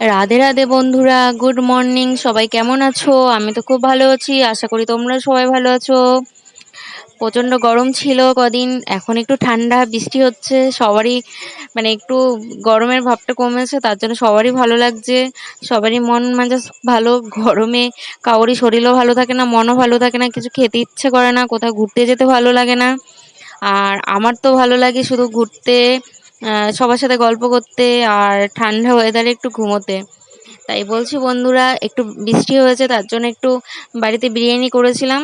রাধে রাধে বন্ধুরা, good morning, সবাই কেমন আছো? আমি তো খুব ভালো আছি, আশা করি তোমরা সবাই ভালো আছো। প্রচণ্ড গরম ছিল কদিন, এখন একটু ঠান্ডা, বৃষ্টি হচ্ছে, সবারই মানে একটু গরমের ভাবটা কমেছে, তার জন্য সবারই ভালো লাগছে, সবারই মন মেজাজ ভালো, গরমে কারোরই শরীরও ভালো থাকে না, মনও ভালো থাকে না, কিছু খেতে ইচ্ছে করে না, কোথাও ঘুরতে যেতে ভালো লাগে না। আর আমার তো ভালো লাগে শুধু ঘুরতে সবার সাথে গল্প করতে আর ঠান্ডা ওয়েদারে একটু ঘুমোতে। তাই বলছি বন্ধুরা, একটু বৃষ্টি হয়েছে, তার জন্য একটু বাড়িতে বিরিয়ানি করেছিলাম।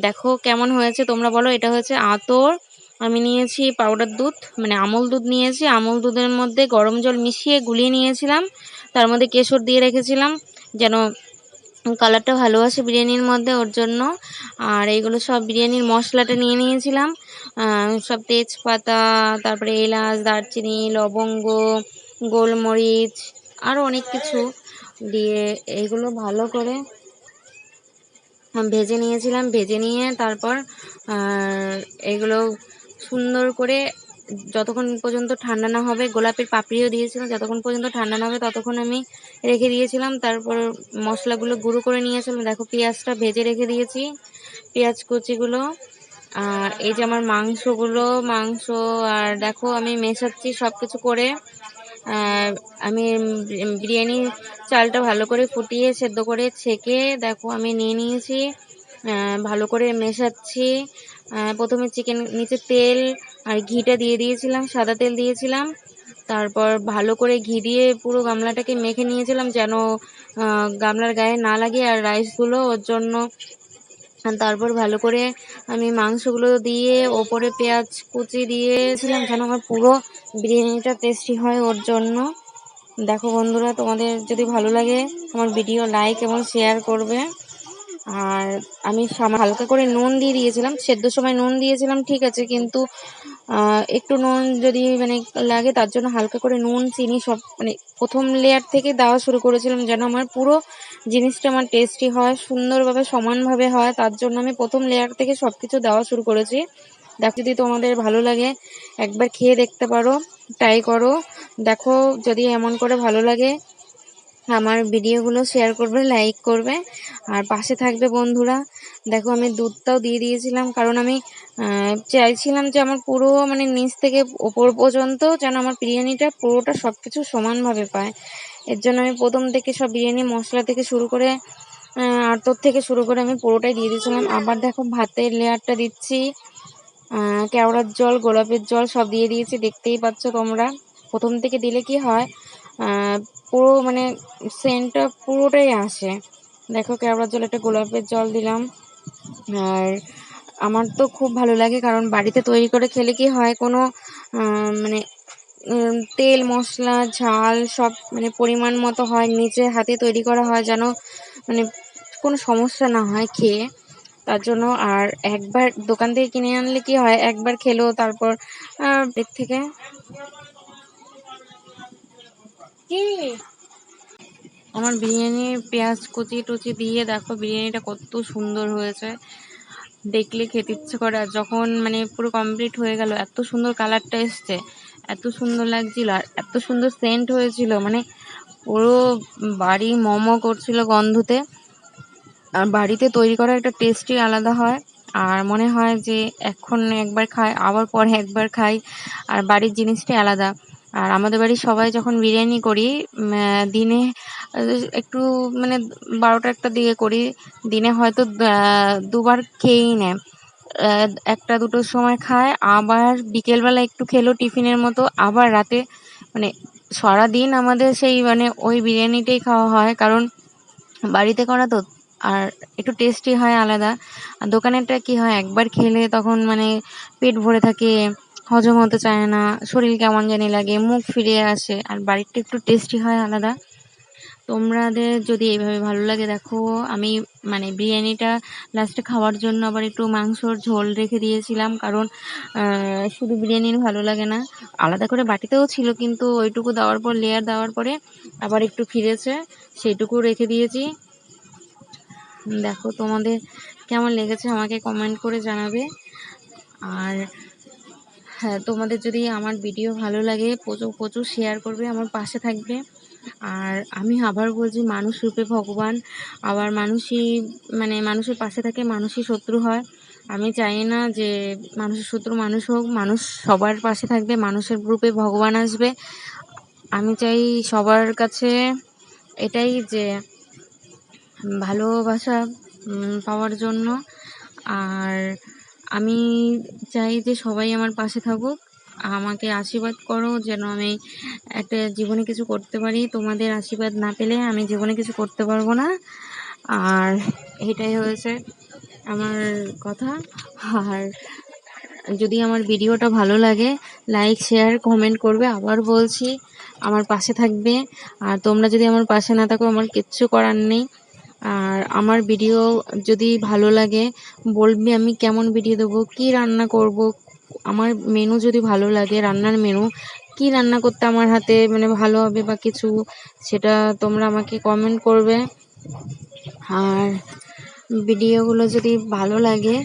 দেখো কেমন হয়েছে, তোমরা বলো। এটা হয়েছে আতর। আমি নিয়েছি পাউডার দুধ মানে আমল দুধ নিয়েছি। আমল দুধের মধ্যে গরম জল মিশিয়ে গুলিয়ে নিয়েছিলাম। তার মধ্যে কেশর দিয়ে রেখেছিলাম, যেন কালারটা ভালো আসে বিরিয়ানির মধ্যে ওর জন্য। আর এইগুলো সব বিরিয়ানির মশলাটা নিয়ে নিয়েছিলাম। সব তেজপাতা, তারপরে এলাচ, দারচিনি, লবঙ্গ, গোলমরিচ আরও অনেক কিছু দিয়ে এইগুলো ভালো করে ভেজে নিয়েছিলাম। ভেজে নিয়ে তারপর এগুলো সুন্দর করে যতক্ষণ পর্যন্ত ঠান্ডা না হবে, গোলাপের পাপড়িও দিয়েছিলাম, যতক্ষণ পর্যন্ত ঠান্ডা না হবে ততক্ষণ আমি রেখে দিয়েছিলাম। তারপর মশলাগুলো গুঁড়ো করে নিয়েছিলাম। দেখো, পেঁয়াজটা ভেজে রেখে দিয়েছি, পেঁয়াজ কুচিগুলো। আর এই যে আমার মাংসগুলো, মাংস আর দেখো, আমি মেশাচ্ছি সব কিছু করে আমি বিরিয়ানি চালটা ভালো করে ফুটিয়ে, সেদ্ধ করে ছেঁকে, দেখো, আমি নিয়ে নিয়েছি। ভালো করে মেশাচ্ছি। প্রথমে চিকেন, নিচে তেল আর ঘিটা দিয়ে দিয়েছিলাম, সাদা তেল দিয়েছিলাম। তারপর ভালো করে ঘি দিয়ে পুরো গামলাটাকে মেখে নিয়েছিলাম যেন গামলার গায়ে না লাগে আর রাইসগুলো ওর জন্য। তারপর ভালো করে আমি মাংসগুলো দিয়ে ওপরে পেঁয়াজ কুচি দিয়েছিলাম যেন আমার পুরো বিরিয়ানিটা টেস্টি হয় ওর জন্য। দেখো বন্ধুরা, তোমাদের যদি ভালো লাগে আমার ভিডিও লাইক এবং শেয়ার করবে। আর আমি হালকা করে নুন দিয়ে দিয়েছিলাম, সেদ্ধ সময় নুন দিয়েছিলাম, ঠিক আছে, কিন্তু একটু নুন যদি মানে লাগে, তার জন্য হালকা করে নুন, চিনি সব মানে প্রথম লেয়ার থেকে দেওয়া শুরু করেছিলাম যেন আমার পুরো জিনিসটা আমার টেস্টি হয়, সুন্দরভাবে, সমানভাবে হয়। তার জন্য আমি প্রথম লেয়ার থেকে সব কিছু দেওয়া শুরু করেছি। দেখো, যদি তোমাদের ভালো লাগে, একবার খেয়ে দেখতে পারো ট্রাই করো। দেখো, যদি এমন করে ভালো লাগে, আমার ভিডিওগুলো শেয়ার করবে লাইক করবে। আর পাশে থাকবে বন্ধুরা। দেখো, আমি দুধটাও দিয়ে দিয়েছিলাম, কারণ আমি চাইছিলাম যে আমার পুরো মানে নিচ থেকে ওপর পর্যন্ত যেন আমার বিরিয়ানিটা পুরোটা সব কিছু সমানভাবে পায়। এর জন্য আমি প্রথম থেকে সব বিরিয়ানি মশলা থেকে শুরু করে আতর থেকে শুরু করে আমি পুরোটাই দিয়ে দিয়েছিলাম। আবার দেখো, ভাতের লেয়ারটা দিচ্ছি কেওড়ার জল, গোলাপের জল সব দিয়ে দিয়েছি, দেখতেই পাচ্ছ তোমরা। প্রথম থেকে দিলে কি হয় পুরো মানে সেন্টটা পুরোটাই আসে। দেখো, কেওড়ার জল, একটা গোলাপের জল দিলাম। আর আমার তো খুব ভালো লাগে কারণ বাড়িতে তৈরি করে খেলে কি হয় কোনো মানে তেল, মশলা, ঝাল সব মানে পরিমাণ মতো হয় নিচে হাতে তৈরি করা হয় যেন মানে কোনো সমস্যা না হয় খেয়ে। তার জন্য আর একবার দোকান থেকে কিনে আনলে কি হয়, একবার খেলো তারপর থেকে কি? আমার বিরিয়ানি, পেঁয়াজ কুচি টুচি দিয়ে দেখো বিরিয়ানিটা কত সুন্দর হয়েছে। দেখলে খেতে ইচ্ছে করে। আর যখন মানে পুরো কমপ্লিট হয়ে গেল, এত সুন্দর কালারটা এসছে, এত সুন্দর লাগছিল, আর এত সুন্দর সেন্ট হয়েছিল মানে পুরো বাড়ি মোমো করছিল গন্ধতে। আর বাড়িতে তৈরি করা একটা টেস্টই আলাদা হয়। আর মনে হয় যে এখন একবার খাই, আবার পরে একবার খাই। আর বাড়ির জিনিসটাই আলাদা। আর আমাদের বাড়ির সবাই যখন বিরিয়ানি করি দিনে, একটু মানে বারোটা একটা দিকে করি, দিনে হয়তো দুবার খেয়েই নেয়। একটা দুটোর সময় খায়, আবার বিকেলবেলা একটু খেলো টিফিনের মতো, আবার রাতে মানে সারাদিন আমাদের সেই মানে ওই বিরিয়ানিটাই খাওয়া হয়, কারণ বাড়িতে করা তো, আর একটু টেস্টি হয় আলাদা। আর দোকানেরটা কি হয়, একবার খেলে তখন মানে পেট ভরে থাকে। হজম হতে চায় না, শরীর কেমন জানি লাগে, মুখ ফিরে আসে, আর বাড়িরটা একটু টেস্টি হয় আলাদা। তোমাদের যদি এইভাবে ভালো লাগে, দেখো, আমি মানে বিরিয়ানিটা লাস্টে খাওয়ার জন্য আবার একটু মাংসর ঝোল রেখে দিয়েছিলাম, কারণ শুধু বিরিয়ানির ভালো লাগে না। আলাদা করে বাটিতেও ছিল, কিন্তু ওইটুকু দেওয়ার পর লেয়ার দেওয়ার পরে আবার একটু ফিরেছে, সেইটুকু রেখে দিয়েছি। দেখো তোমাদের কেমন লেগেছে, আমাকে কমেন্ট করে জানাবে। আর তোমাদের যদি আমার ভিডিও ভালো লাগে, প্রচুর প্রচুর শেয়ার করবে আমার পাশে থাকবে। আর আমি আবার বলছি, মানুষ রূপে ভগবান। আবার মানুষই মানে মানুষের পাশে থাকে, মানুষই শত্রু হয়। আমি চাই না যে মানুষের শত্রু মানুষ হোক, মানুষ সবার পাশে থাকবে, মানুষের রূপে ভগবান আসবে। আমি চাই সবার কাছে এটাই যে ভালোবাসা পাওয়ার জন্য। আর আমি চাই যে সবাই আমার পাশে থাকুক। আমাকে আশীর্বাদ করো যেন আমি একটা জীবনে কিছু করতে পারি। তোমাদের আশীর্বাদ না পেলে আমি জীবনে কিছু করতে পারব না। আর এটাই হয়েছে আমার কথা। আর যদি আমার ভিডিওটা ভালো লাগে লাইক শেয়ার কমেন্ট করবে, আবার বলছি, আমার পাশে থাকবে। আর তোমরা যদি আমার পাশে না থাকো, আমার কিচ্ছু করার নেই। আর আমার ভিডিও যদি ভালো লাগে, বলবি আমি কেমন ভিডিও দেবো, কি রান্না করব, আমার মেনু যদি ভালো লাগে, রান্নার মেনু কি রান্না করতে আমার হাতে মানে ভালো হবে বা কিছু, সেটা তোমরা আমাকে কমেন্ট করবে। আর ভিডিওগুলো যদি ভালো লাগে